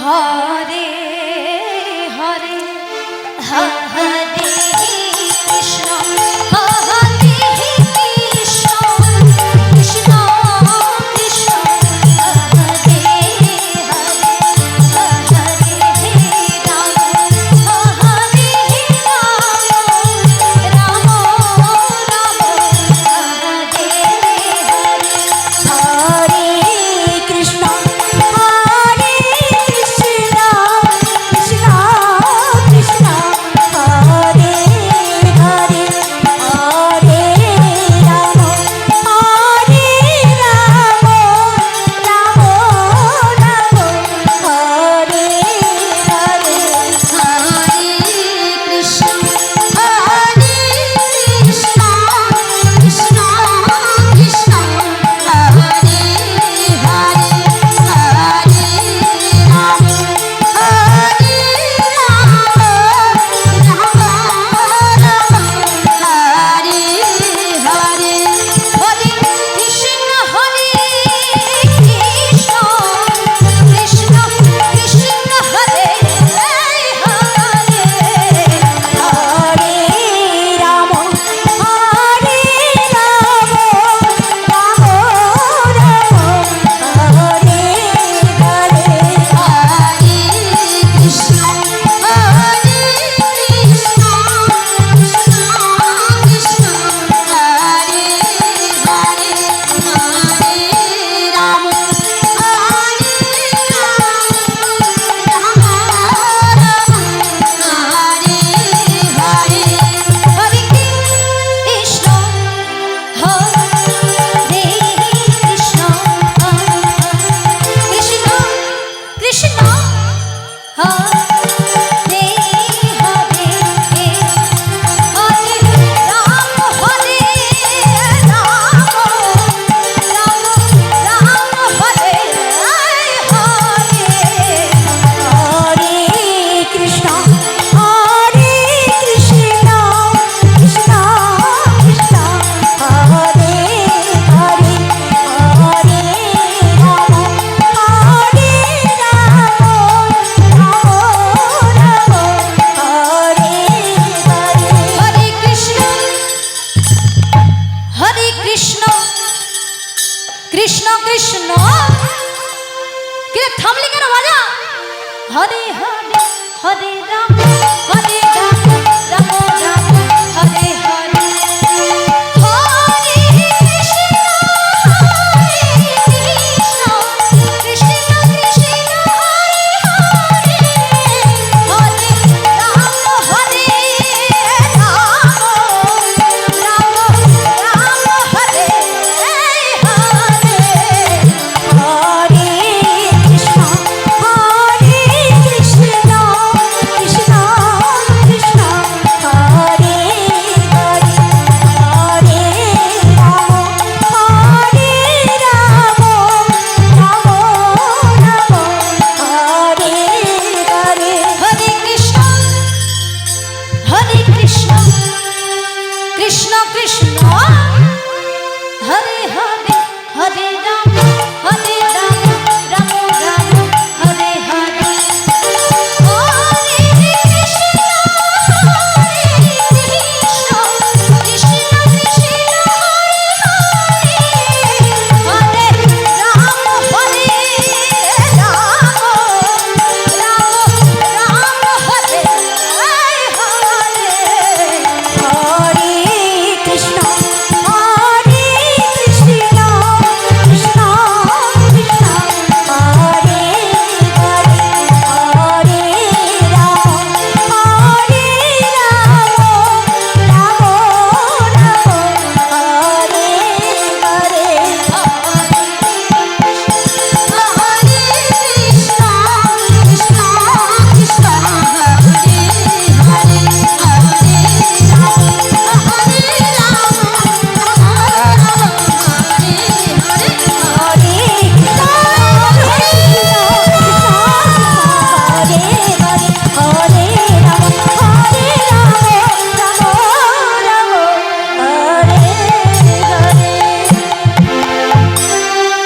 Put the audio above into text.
হরে হরে হরে কৃষ্ণ কৃষ্ণ। কিরে থামলি কেন বাজা? হরে হরে হরে রাম হরে